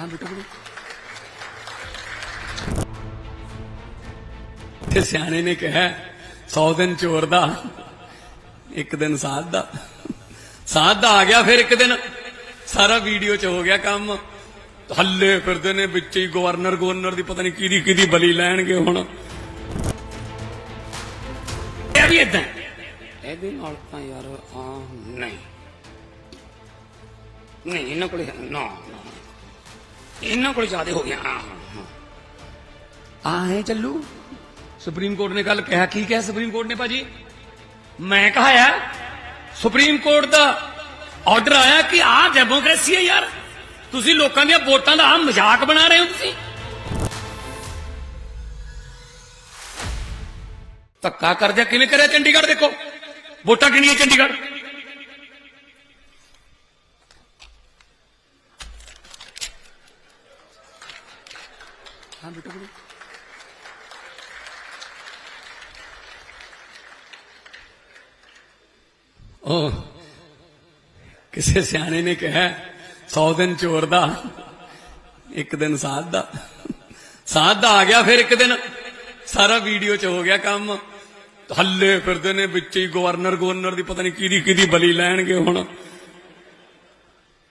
ਹਾਂ ਬੇਟਾ ਤੇ ਸਿਆਣੇ ਨੇ ਕਿਹਾ 100 ਦਿਨ ਚੋਰ ਦਾ, ਇੱਕ ਦਿਨ ਸਾਧ ਦਾ। ਸਾਧ ਦਾ ਆ ਗਿਆ ਫਿਰ ਇੱਕ ਦਿਨ। ਸਾਰਾ ਵੀਡੀਓ ਚ ਹੋ ਗਿਆ ਕੰਮ। ਹੱਲੇ ਫਿਰਦੇ ਨੇ ਵਿੱਚ ਹੀ ਗਵਰਨਰ ਗਵਰਨਰ ਦੀ ਪਤਾ ਨਹੀਂ ਕਿਹਦੀ ਕਿਹਦੀ ਬਲੀ ਲੈਣਗੇ ਹੁਣ। ਇਹ ਵੀ ਇਦਾਂ ਇਹਦੇ ਨਾਲ ਤਾਂ ਯਾਰ ਆ ਨਹੀਂ। ਨਹੀਂ, ਇਹਨਾਂ ਕੋਲ ਨਾ। ਇਹਨਾਂ ਕੋਲ ਜ਼ਿਆਦਾ ਹੋ ਗਿਆ। ਹਾਂ ਆ ਹੈ। ਚੱਲੂ। ਸੁਪਰੀਮ ਕੋਰਟ ਨੇ ਕੱਲ ਕਿਹਾ, ਕੀ ਕਿਹਾ ਸੁਪਰੀਮ ਕੋਰਟ ਨੇ ਭਾਜੀ? ਮੈਂ ਕਹਾ ਸੁਪਰੀਮ ਕੋਰਟ ਦਾ ਆਰਡਰ ਆਇਆ ਕਿ ਆਹ ਡੈਮੋਕ੍ਰੇਸੀ ਹੈ ਯਾਰ। ਤੁਸੀਂ ਲੋਕਾਂ ਦੀਆਂ ਵੋਟਾਂ ਦਾ ਆਹ ਮਜ਼ਾਕ ਬਣਾ ਰਹੇ ਹੋ ਤੁਸੀਂ। ਧੱਕਾ ਕਰਦਿਆ ਕਿਵੇਂ ਕਰਿਆ ਚੰਡੀਗੜ੍ਹ ਦੇਖੋ। ਵੋਟਾਂ ਕਿੰਨੀਆਂ ਚੰਡੀਗੜ੍ਹ? ਹਾਂ ਬੇਟਾ ਬੋਲੋ ਉਹ ਕਿਸੇ ਸਿਆਣੇ ਨੇ ਕਿਹਾ 100 ਦਿਨ ਚੋਰ ਦਾ ਇੱਕ ਦਿਨ ਸਾਧ ਦਾ ਸਾਧ ਦਾ ਆ ਗਿਆ, ਫਿਰ ਇੱਕ ਦਿਨ ਸਾਰਾ ਵੀਡੀਓ ਚ ਹੋ ਗਿਆ ਕੰਮ। ਹੱਲੇ ਫਿਰਦੇ ਨੇ ਵਿੱਚ ਹੀ ਗਵਰਨਰ ਗਵਰਨਰ ਦੀ ਪਤਾ ਨਹੀਂ ਕਿਹਦੀ ਕਿਹਦੀ ਬਲੀ ਲੈਣਗੇ ਹੁਣ।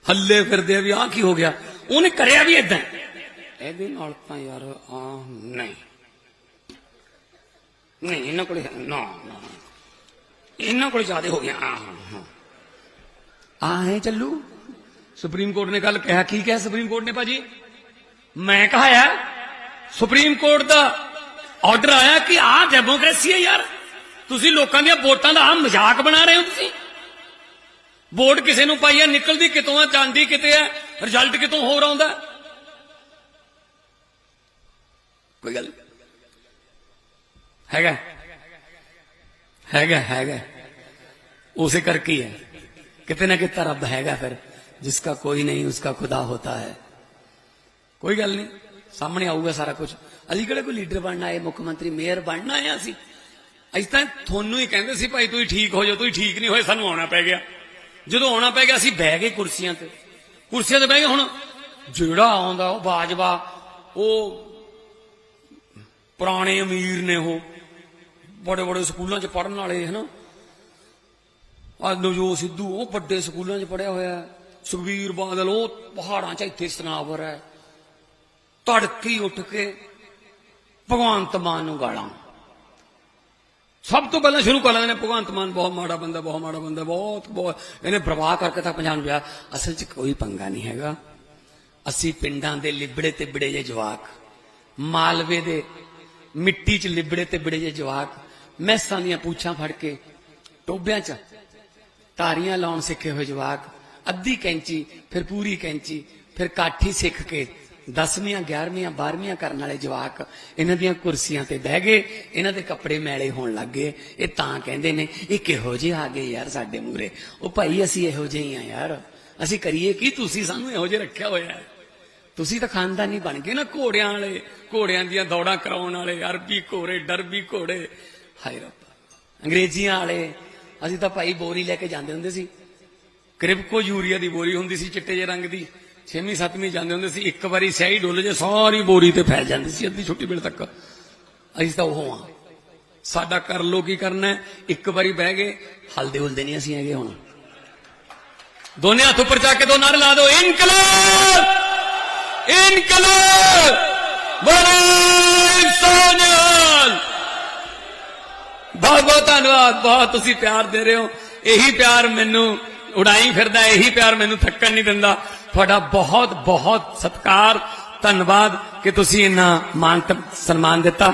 ਹੱਲੇ ਫਿਰਦੇ ਆ ਵੀ ਆਹ ਕੀ ਹੋ ਗਿਆ? ਉਹਨੇ ਕਰਿਆ ਵੀ ਇਦਾਂ ਇਹਦੇ ਨਾਲ ਤਾਂ ਯਾਰ ਆ ਨਹੀਂ। ਨਹੀਂ, ਇਹਨਾਂ ਕੋਲ, ਨਾ ਨਾ। ਇਹਨਾਂ ਕੋਲ ਜ਼ਿਆਦਾ ਹੋ ਗਿਆ ਹਾਂ। ਆ ਹੈ ਚੱਲੂ। ਸੁਪਰੀਮ ਕੋਰਟ ਨੇ ਕੱਲ ਕਿਹਾ, ਕੀ ਕਿਹਾ ਸੁਪਰੀਮ ਕੋਰਟ ਨੇ ਭਾਜੀ? ਮੈਂ ਕਹਾ ਸੁਪਰੀਮ ਕੋਰਟ ਦਾ ਆਰਡਰ ਆਇਆ ਕਿ ਆਹ ਡੈਮੋਕ੍ਰੇਸੀ ਹੈ ਯਾਰ। ਤੁਸੀਂ ਲੋਕਾਂ ਦੀਆਂ ਵੋਟਾਂ ਦਾ ਆਹ ਮਜ਼ਾਕ ਬਣਾ ਰਹੇ ਹੋ ਤੁਸੀਂ। ਵੋਟ ਕਿਸੇ ਨੂੰ ਪਾਈ ਹੈ, ਨਿਕਲਦੀ ਕਿਤੋਂ ਆ ਜਾਂਦੀ ਕਿਤੇ ਹੈ ਰਿਜ਼ਲਟ ਕਿਤੋਂ ਹੋਰ ਆਉਂਦਾ ਕੋਈ ਗੱਲ ਹੈਗਾ। ਹੈਗਾ ਹੈਗਾ। ਉਸੇ ਕਰਕੇ ਹੀ ਹੈ। ਕਿਤੇ ਨਾ ਕਿਤੇ ਰੱਬ ਹੈਗਾ ਫਿਰ ਜਿਸਕਾ ਕੋਈ ਨਹੀਂ ਉਸਕਾ ਖੁਦਾ ਹੋਤਾ ਹੈ। ਕੋਈ ਗੱਲ ਨਹੀਂ ਸਾਹਮਣੇ ਆਊਗਾ ਸਾਰਾ ਕੁਝ ਅਸੀਂ ਕਿਹੜੇ ਕੋਈ ਲੀਡਰ ਬਣਨਾ ਹੈ, ਮੁੱਖ ਮੰਤਰੀ ਮੇਅਰ ਬਣਨਾ ਹੈ ਅਸੀਂ? ਅਸੀਂ ਤਾਂ ਤੁਹਾਨੂੰ ਹੀ ਕਹਿੰਦੇ ਸੀ, ਭਾਈ ਤੁਸੀਂ ਠੀਕ ਹੋ ਜਾਓ ਤੁਸੀਂ ਠੀਕ ਨਹੀਂ ਹੋਏ, ਸਾਨੂੰ ਆਉਣਾ ਪੈ ਗਿਆ। ਜਦੋਂ ਆਉਣਾ ਪੈ ਗਿਆ, ਅਸੀਂ ਬਹਿ ਗਏ ਕੁਰਸੀਆਂ ਤੇ। ਕੁਰਸੀਆਂ ਤੇ ਬਹਿ ਗਏ, ਹੁਣ ਜਿਹੜਾ ਆਉਂਦਾ, ਉਹ ਬਾਜਵਾ, ਉਹ ਪੁਰਾਣੇ ਅਮੀਰ ਨੇ ਉਹ। ਬੜੇ ਬੜੇ ਸਕੂਲਾਂ 'ਚ ਪੜਨ ਵਾਲੇ, ਹਨਾ। ਆ ਨਵਜੋਤ ਸਿੱਧੂ, ਉਹ ਵੱਡੇ ਸਕੂਲਾਂ 'ਚ ਪੜਿਆ ਹੋਇਆ। ਹੈ। ਸੁਖਬੀਰ ਬਾਦਲ, ਉਹ ਪਹਾੜਾਂ 'ਚ ਇੱਥੇ ਸਨਾਵਰ ਹੈ। ਤੜਕੀ ਉੱਠ ਕੇ ਭਗਵੰਤ ਮਾਨ ਨੂੰ ਗਾਲਾਂ। ਸਭ ਤੋਂ ਪਹਿਲਾਂ ਸ਼ੁਰੂ ਕਰ ਲੈਂਦੇ ਨੇ, ਭਗਵੰਤ ਮਾਨ ਬਹੁਤ ਮਾੜਾ ਬੰਦਾ, ਬਹੁਤ ਮਾੜਾ ਬੰਦਾ, ਬਹੁਤ ਬਹੁਤ। ਇਹਨੇ ਪ੍ਰਵਾਹ ਕਰਕੇ ਤਾਂ ਪੰਜਾਬ ਨੂੰ ਵਿਆਹ। ਅਸਲ 'ਚ ਕੋਈ ਪੰਗਾ ਨਹੀਂ ਹੈਗਾ। ਅਸੀਂ ਪਿੰਡਾਂ ਦੇ ਲਿਬੜੇ ਤੇ ਬਿੜੇ ਜੇ ਜਵਾਕ। ਮਾਲਵੇ ਦੇ ਮਿੱਟੀ 'ਚ ਲਿਬੜੇ ਤੇ ਬਿੜੇ ਜੇ ਜਵਾਕ, ਮੈਸਾਂ ਦੀਆਂ ਪੂਛਾਂ ਫੜ ਕੇ ਟੋਬਿਆਂ 'ਚ ਤਾਰੀਆਂ ਲਾਉਣ ਸਿੱਖੇ ਹੋਏ ਜਵਾਕ, ਅੱਧੀ ਕੈਂਚੀ, ਫਿਰ ਪੂਰੀ ਕੈਂਚੀ, ਫਿਰ ਕਾਠੀ ਸਿੱਖ ਕੇ 10ਵੀਆਂ 11ਵੀਆਂ 12ਵੀਆਂ ਕਰਨ ਵਾਲੇ ਜਵਾਕ ਇਹਨਾਂ ਦੀਆਂ ਕੁਰਸੀਆਂ ਤੇ ਬਹਿ ਗਏ, ਇਹਨਾਂ ਦੇ ਕੱਪੜੇ ਮੈਲੇ ਹੋਣ ਲੱਗ ਗਏ। ਇਹ ਤਾਂ ਕਹਿੰਦੇ ਨੇ, ਇਹ ਕਿਹੋ ਜਿਹੇ ਆ ਗਏ ਯਾਰ ਸਾਡੇ ਮੂਰੇ ਉਹ ਭਾਈ ਅਸੀਂ ਇਹੋ ਜਿਹੇ ਹੀ ਆ ਯਾਰ। ਅਸੀਂ ਕਰੀਏ ਕੀ? ਤੁਸੀਂ ਸਾਨੂੰ ਇਹੋ ਜਿਹੇ ਰੱਖਿਆ ਹੋਇਆ ਹੈ। ਤੁਸੀਂ ਤਾਂ ਖਾਨਦਾਨੀ ਬਣ ਗਏ ਨਾ ਘੋੜਿਆਂ ਵਾਲੇ, ਘੋੜਿਆਂ ਦੀਆਂ ਦੌੜਾਂ ਕਰਾਉਣ ਵਾਲੇ, ਅਰਬੀ ਘੋੜੇ, ਡਰਬੀ ਘੋੜੇ। ਹਾਏ ਰੱਬਾ। ਅੰਗਰੇਜ਼ੀਆਂ ਵਾਲੇ, ਅਸੀਂ ਤਾਂ ਭਾਈ ਬੋਰੀ ਲੈ ਕੇ ਜਾਂਦੇ ਹੁੰਦੇ ਸੀ। ਕ੍ਰਿਪਕੋ ਯੂਰੀਆ ਦੀ ਬੋਰੀ ਹੁੰਦੀ ਸੀ ਚਿੱਟੇ ਜਿਹੇ ਰੰਗ ਦੀ। 6ਵੀਂ 7ਵੀਂ ਜਾਂਦੇ ਹੁੰਦੇ ਸੀ। ਇੱਕ ਵਾਰੀ ਸਿਆਹੀ ਡੁੱਲ ਜੇ, ਸਾਰੀ ਬੋਰੀ ਤੇ ਫੈਲ ਜਾਂਦੀ ਸੀ ਅੱਧੀ ਛੁੱਟੀ ਵੇਲੇ ਤੱਕ। ਅਸੀਂ ਤਾਂ ਉਹ ਹਾਂ। ਸਾਡਾ ਕਰ ਲੋ ਕੀ ਕਰਨਾ ਇੱਕ ਵਾਰੀ ਬਹਿ ਗਏ, ਹਲਦੇ ਹੁਲਦੇ ਨਹੀਂ ਅਸੀਂ ਹੈਗੇ ਹੁਣ। ਦੋਨੇ ਹੱਥ ਉੱਪਰ ਚੱਕ ਕੇ ਦੋ ਨਾਰੇ ਲਾ ਦਿਓ। ਇਨਕਲਾਬ! ਇਨਕਲਾਬ ਬੜੇ ਸੋਨਿਆਲ ਬਹੁਤ ਬਹੁਤ ਧੰਨਵਾਦ, ਬਹੁਤ ਤੁਸੀਂ ਪਿਆਰ ਦੇ ਰਹੇ ਹੋ। ਇਹੀ ਪਿਆਰ ਮੈਨੂੰ ਉਡਾਈ ਫਿਰਦਾ, ਇਹੀ ਪਿਆਰ ਮੈਨੂੰ ਥੱਕਣ ਨਹੀਂ ਦਿੰਦਾ। ਤੁਹਾਡਾ ਬਹੁਤ ਬਹੁਤ ਸਤਿਕਾਰ, ਧੰਨਵਾਦ ਕਿ ਤੁਸੀਂ ਇੰਨਾ ਮਾਨ ਸਨਮਾਨ ਦਿੱਤਾ।